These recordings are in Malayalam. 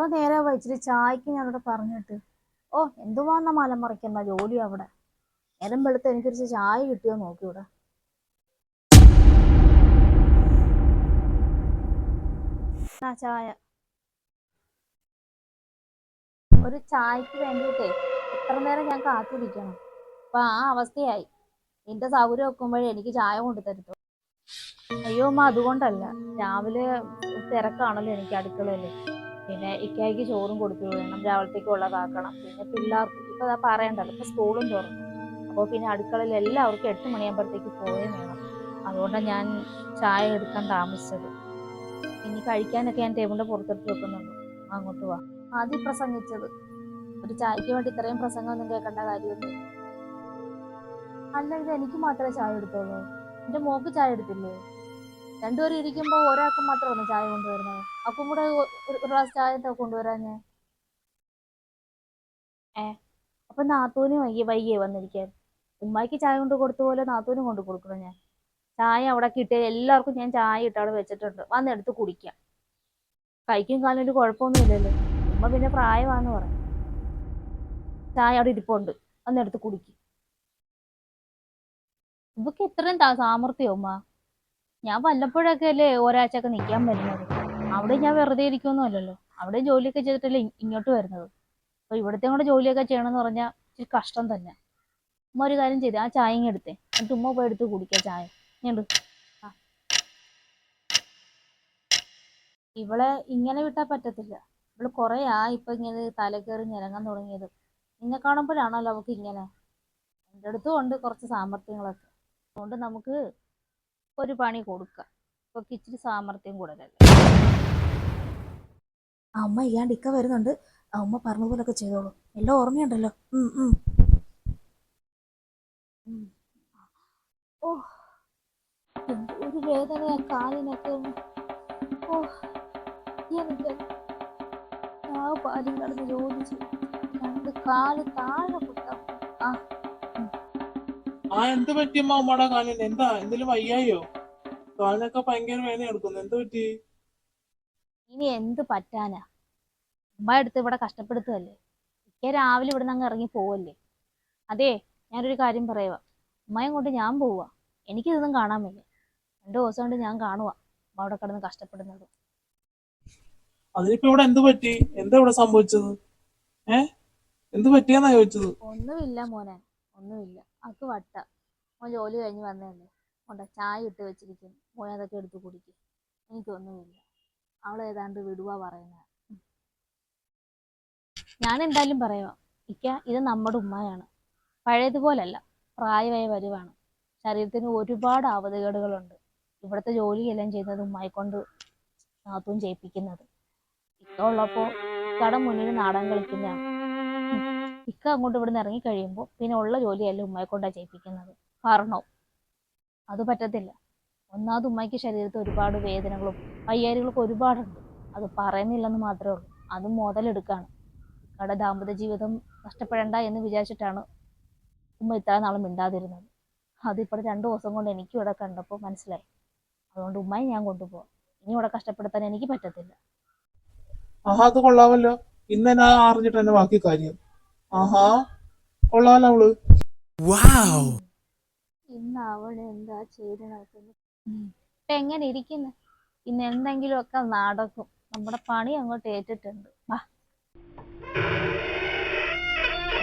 ഇച്ചിരി ചായക്ക് ഞാനിവിടെ പറഞ്ഞിട്ട്? ഓ എന്തുവാന്ന മലമറിക്കുന്ന ജോലി അവിടെ? നേരം വെളുത്ത് എനിക്കൊരു ചായ കിട്ടിയോ നോക്കി ഇവിടെ. ആ ചായ. ഒരു ചായക്ക് വേണ്ടിട്ടേ എത്ര നേരം ഞാൻ കാത്തിരിക്കണം. അപ്പൊ ആ അവസ്ഥയായി. നിന്റെ സൗകര്യം വെക്കുമ്പോഴേ എനിക്ക് ചായ കൊണ്ടു തരുത്തു അയ്യോ അമ്മ അതുകൊണ്ടല്ല. രാവിലെ തിരക്കാണല്ലോ എനിക്ക് അടുക്കളയിൽ. പിന്നെ ഇക്കായ്ക്ക് ചോറും കൊടുത്തു വിടണം രാവിലത്തേക്ക് ഉള്ളതാക്കണം പിന്നെ പിള്ളേർക്ക് ഇപ്പൊ അതാ പറയണ്ടല്ലോ ഇപ്പൊ സ്കൂളും തുറന്നു. അപ്പോൾ പിന്നെ അടുക്കളയിൽ എല്ലാവർക്കും എട്ട് മണിയാകുമ്പോഴത്തേക്ക് പോയേ വേണം. അതുകൊണ്ടാണ് ഞാൻ ചായ എടുക്കാൻ താമസിച്ചത്. ഇനി കഴിക്കാനൊക്കെ ഞാൻ ടേബിളിന്റെ പുറത്തെടുത്ത് വെക്കുന്നുണ്ട്. അങ്ങോട്ട് വാ. ആദ്യം പ്രസംഗിച്ചത്. ഒരു ചായക്ക് വേണ്ടി ഇത്രയും പ്രസംഗമൊന്നും കേൾക്കേണ്ട കാര്യമൊന്നും അല്ല ഇത് എനിക്ക് മാത്രമേ ചായ എടുത്തോളൂ. എന്റെ മോക്ക് ചായ എടുത്തില്ലേ? രണ്ടുപേരും ഇരിക്കുമ്പോൾ ഒരാൾക്ക് മാത്രമാണ് ചായ കൊണ്ടുവരുന്നത്? അപ്പം കൂടെ ഒരു ഗ്ലാസ് ചായ കൊണ്ടുവരാൻ ഞാൻ ഏ അപ്പൊ നാത്തൂന് വൈകി വൈകിയേ വന്നിരിക്കാൻ. ഉമ്മായിക്ക് ചായ കൊണ്ട് കൊടുത്ത പോലെ നാത്തൂനും കൊണ്ട് കൊടുക്കണം ഞാൻ. ചായ അവിടെ കിട്ടിയ എല്ലാവർക്കും ഞാൻ ചായ ഇട്ട് അവിടെ വെച്ചിട്ടുണ്ട്. വന്നെടുത്ത് കുടിക്കാം. കൈക്കും കാലം ഒരു കുഴപ്പമൊന്നുമില്ലല്ലോ ഉമ്മ പിന്നെ പ്രായമാന്ന് പറ. ചായ അവിടെ ഇരിപ്പുണ്ട്. വന്നെടുത്ത് കുടിക്കും. ഇവക്ക് ഇത്രയും സാമർത്ഥ്യം ഉമ്മ. ഞാൻ വല്ലപ്പോഴൊക്കെ അല്ലേ ഒരാഴ്ചയൊക്കെ നിൽക്കാൻ വരുന്നത്? അവിടെ ഞാൻ വെറുതെ ഇരിക്കൊന്നുമല്ലല്ലോ അവിടെ ജോലിയൊക്കെ ചെയ്തിട്ടല്ലേ ഇങ്ങോട്ട് വരുന്നത്. അപ്പൊ ഇവിടുത്തെ കൂടെ ജോലിയൊക്കെ ചെയ്യണമെന്ന് പറഞ്ഞാൽ ഇച്ചിരി കഷ്ടം തന്നെ. ഉമ്മ ഒരു കാര്യം ചെയ്തേ ആ ചായ എടുത്തേ. എന്നിട്ട് ഉമ്മ പോയി എടുത്ത് കുടിക്കുക ചായ. ഞണ്ട് ഇവളെ ഇങ്ങനെ വിട്ടാൽ പറ്റത്തില്ല. ഇവൾ കുറേ ആയി ഇപ്പൊ ഇങ്ങനെ തലക്കേറി ഞരങ്ങാൻ തുടങ്ങിയത്. നിന്നെ കാണുമ്പോഴാണല്ലോ അവൾക്ക് ഇങ്ങനെ. എന്റെ അടുത്തും ഉണ്ട് കുറച്ച് സാമർത്ഥ്യങ്ങളൊക്കെ അതുകൊണ്ട് നമുക്ക് ഒരു പണി കൊടുക്കുക ഇപ്പൊ ഇച്ചിരി സാമർത്ഥ്യം കൂടുതലല്ലേ? അമ്മ ഇല്ലാണ്ട് വരുന്നുണ്ട്. അമ്മ പറഞ്ഞ പോലൊക്കെ ചെയ്തോളൂ. എല്ലാം ഓർമ്മയുണ്ടല്ലോ. ഓ ഒരു വേദന കാലിനൊക്കെ. ഓ എനിക്ക് ആ പാലും കടന്ന് ജോലി ചെയ്യും കാൽ താഴെ കുത്താം ആ. ആ എന്ത് പറ്റിയമ്മ ഉമ്മയുടെ കാലിന് എന്താ? എന്തെങ്കിലും വയ്യായോ? കാലിനൊക്കെ ഭയങ്കര വേദന എടുക്കുന്നു എന്ത് പറ്റി? ഇനി എന്ത് പറ്റാനാ? ഉമ്മ എടുത്ത് ഇവിടെ കഷ്ടപ്പെടുത്തല്ലേ ഇക്കെ രാവിലെ ഇവിടെ നിന്ന് അങ്ങ് ഇറങ്ങി പോവല്ലേ? അതെ ഞാനൊരു കാര്യം പറയുക ഉമ്മയും കൊണ്ട് ഞാൻ പോവാ. എനിക്കിതൊന്നും കാണാൻ വയ്യ. രണ്ടു ദിവസം കൊണ്ട് ഞാൻ കാണുക ഉമ്മ അവിടെ കിടന്ന് കഷ്ടപ്പെടുന്നത്. അതിനിപ്പോ ഇവിടെ എന്ത് പറ്റി? എന്താ ഇവിടെ സംഭവിച്ചത്? ഏ? എന്ത് പറ്റിയെന്നാ ചോദിച്ചത്? ഒന്നുമില്ല മോനെ. ഒന്നുമില്ല. അക്ക് വട്ട. ഓൻ ജോലി കഴിഞ്ഞ് വന്നതല്ലേ കൊണ്ട ചായ ഇട്ട് വെച്ചിരിക്കും. മോനെ അതൊക്കെ എടുത്ത് കുടിക്കും. എനിക്കൊന്നുമില്ല. അവൾ ഏതാണ്ട് വിടുക പറയുന്നത് ഞാൻ എന്തായാലും പറയാം. ഇക്ക ഇത് നമ്മുടെ ഉമ്മയാണ്. പഴയതുപോലല്ല. പ്രായമായ വരുവാണ് ശരീരത്തിന് ഒരുപാട് അവധികേടുകളുണ്ട് ഇവിടുത്തെ ജോലിയെല്ലാം ചെയ്യുന്നത് ഉമ്മായി കൊണ്ട് നാത്തും ചെയ്യിപ്പിക്കുന്നത്. ഇക്ക ഉള്ളപ്പോൾ കട മുന്നിൽ നാടകം കളിക്കുന്നതാണ്. അങ്ങോട്ട് ഇവിടുന്ന് ഇറങ്ങി കഴിയുമ്പോൾ പിന്നെ ഉള്ള ജോലിയല്ല ഉമ്മയെ കൊണ്ടാണ് ചെയ്യിപ്പിക്കുന്നത്. കാരണം അത് പറ്റത്തില്ല. ഒന്നാമത് ഉമ്മയ്ക്ക് ശരീരത്തിൽ ഒരുപാട് വേദനകളും വയ്യാരികളൊക്കെ ഒരുപാടുണ്ട്. അത് പറയുന്നില്ലെന്ന് മാത്രമേ ഉള്ളൂ. അത് മുതലെടുക്കാണ്. ഇക്കടെ ദാമ്പത്യ ജീവിതം നഷ്ടപ്പെടേണ്ട എന്ന് വിചാരിച്ചിട്ടാണ് ഉമ്മ ഇത്ര നാളും മിണ്ടാതിരുന്നത്. അതിപ്പോൾ രണ്ട് ദിവസം കൊണ്ട് എനിക്ക് ഇവിടെ കണ്ടപ്പോൾ മനസ്സിലായി. അതുകൊണ്ട് ഉമ്മയെ ഞാൻ കൊണ്ടുപോകാം ഇനി ഇവിടെ കഷ്ടപ്പെടുത്താൻ എനിക്ക് പറ്റത്തില്ല. ആഹാ അത് കൊള്ളാമല്ലോ. ഇന്ന് അറിഞ്ഞിട്ട് തന്നെ ബാക്കി കാര്യം. ആഹാ. കൊള്ളാമല്ലോ അവൾ Wow! ഇന്ന് അവൾ എന്താ ചെയ്ത് നടക്കുന്നത് ഇപ്പൊ എങ്ങനെ ഇരിക്കുന്നു? ഇന്ന് എന്തെങ്കിലുമൊക്കെ നടക്കും. നമ്മുടെ പണി അങ്ങോട്ട് ഏറ്റിട്ടുണ്ട്. വാ.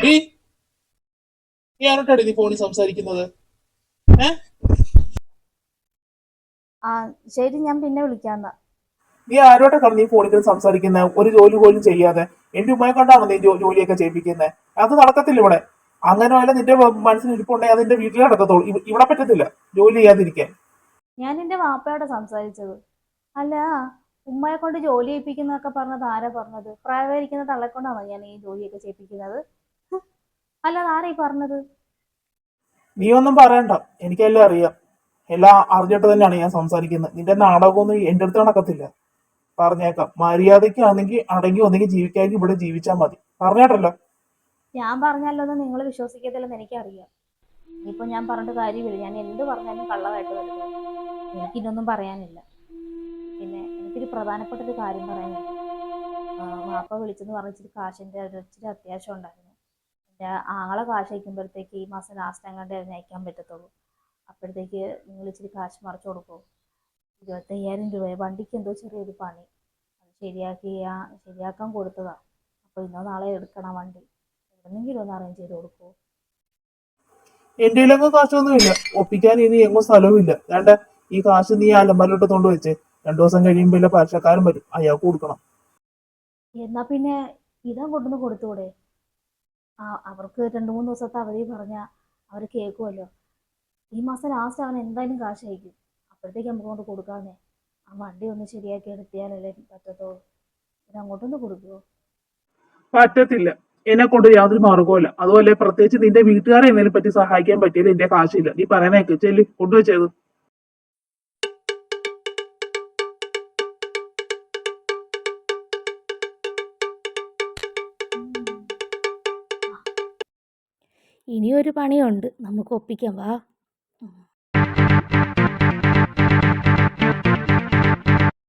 ഡീ നീ ആരോട്ടാണ് നീ ഫോണിൽ സംസാരിക്കുന്നത്? ഏ? ആ ശരി ഞാൻ പിന്നെ വിളിക്കാന്നാ നീ ആരോട്ടാണ് നീ ഫോണിൽ സംസാരിക്കുന്നത് ഒരു ജോലി പോലും ചെയ്യാതെ. എന്റെ ഉമ്മയെ കൊണ്ടാണ് നീ ജോലിയൊക്കെ ചെയ്യിപ്പിക്കുന്നത് അത് നടക്കത്തില്ല ഇവിടെ. അങ്ങനെ വല്ല നിന്റെ മനസ്സിന് ഇരിപ്പുണ്ടെങ്കിൽ അതിന്റെ വീട്ടിലെ നടക്കത്തുള്ളൂ ഇവ- ഇവിടെ പറ്റത്തില്ല. ജോലി ചെയ്യാതിരിക്കാൻ. ഞാൻ എന്റെ വാപ്പയോടെ സംസാരിച്ചത്. അല്ല ഉമ്മയെ കൊണ്ട് ജോലി ചെയ്യിപ്പിക്കുന്നൊക്കെ പറഞ്ഞത് ആരാ പറഞ്ഞത്? പ്രായമായിരിക്കുന്ന തള്ളെ കൊണ്ടാണോ ഞാൻ ഈ ജോലിയൊക്കെ ചെയ്യിപ്പിക്കുന്നത്. അല്ലാതെ ആരാ ഈ പറഞ്ഞത്? നീ ഒന്നും പറയണ്ട. എനിക്കെല്ലാം അറിയാം. എല്ലാം അറിഞ്ഞിട്ട് തന്നെയാണ് ഞാൻ സംസാരിക്കുന്നത്. നിന്റെ നാടകമൊന്നും എന്റെ അടുത്ത് നടക്കത്തില്ല. പറഞ്ഞേക്കാം. മര്യാദയ്ക്കാണെങ്കിൽ അടങ്ങി ഒന്നെങ്കിൽ ജീവിക്കാമെങ്കിൽ ഇവിടെ ജീവിച്ചാൽ മതി. പറഞ്ഞേട്ടല്ലോ. ഞാൻ പറഞ്ഞാലൊന്നും നിങ്ങൾ വിശ്വസിക്കത്തില്ലെന്ന് എനിക്കറിയാം. ഇപ്പൊ ഞാൻ പറഞ്ഞിട്ട് കാര്യമില്ല. ഞാൻ എന്ത് പറഞ്ഞാലും കള്ളമായിട്ട് വരുന്നു എനിക്കിതൊന്നും പറയാനില്ല. പിന്നെ എനിക്കൊരു പ്രധാനപ്പെട്ട ഒരു കാര്യം പറയാനുണ്ട്. വാപ്പ വിളിച്ചെന്ന് പറഞ്ഞിട്ട് കാശിന്റെ ഇച്ചിരി അത്യാവശ്യം ഉണ്ടായിരുന്നു. എന്റെ ആങ്ങളെ കാശ് അയക്കുമ്പോഴത്തേക്ക് ഈ മാസം ലാസ്റ്റ് എങ്ങാണ്ട് അതിന് അയക്കാൻ പറ്റത്തുള്ളൂ. അപ്പോഴത്തേക്ക് നിങ്ങൾ ഇച്ചിരി കാശ് മറിച്ചു കൊടുക്കുമോ ഇരുപത്തയ്യായിരം രൂപ. വണ്ടിക്ക് എന്തോ ചെറിയൊരു പണി. അത് ശരിയാക്കി ശരിയാക്കാൻ കൊടുത്തതാ. അപ്പോൾ ഇന്നോ നാളെ എടുക്കണം വണ്ടി. എവിടെന്നെങ്കിലും ഒന്ന് അറേഞ്ച് ചെയ്ത് കൊടുക്കുമോ എന്റെ കയ്യിലൊക്കെ കാശൊന്നുമില്ല ഒപ്പിക്കാൻ ഇനി എങ്ങും സ്ഥലവുമില്ല. വേണ്ട ഈ കാശ് നീ അലമ്പലോട്ട് കൊണ്ട് വെച്ച് രണ്ടു ദിവസം കഴിയുമ്പോൾ ഇല്ല പരീക്ഷക്കാരൻ വരും. അയാൾക്ക് കൊടുക്കണം. എന്നാ പിന്നെ ഇതാ കൊണ്ടുവന്ന് കൊടുത്തൂടെ ആ അവർക്ക് രണ്ടു മൂന്ന് ദിവസത്തെ അവധി പറഞ്ഞ അവർ കേൾക്കുമല്ലോ ഈ മാസം ലാസ്റ്റ് അവൻ എന്തായാലും കാശ് അയക്കും. അപ്പോഴത്തേക്ക് നമുക്ക് കൊണ്ട് കൊടുക്കാമെന്നേ ആ വണ്ടി ഒന്ന് ശരിയാക്കി എടുത്തിയാലല്ലേ പറ്റത്തുള്ളൂ. പിന്നെ അങ്ങോട്ടൊന്ന് കൊടുക്കുമോ പറ്റത്തില്ല. എന്നെ കൊണ്ട് യാതൊരു മാർഗവുമില്ല. അതുപോലെ പ്രത്യേകിച്ച് നിന്റെ വീട്ടുകാരെ എന്നതിനെ പറ്റി സഹായിക്കാൻ പറ്റിയത് എന്റെ കാശില്ല. നീ പറയുന്നേക്ക് ചെല്ലി കൊണ്ടുവച്ചത് ഇനിയൊരു പണിയുണ്ട്. നമുക്ക് ഒപ്പിക്കാം. വാ.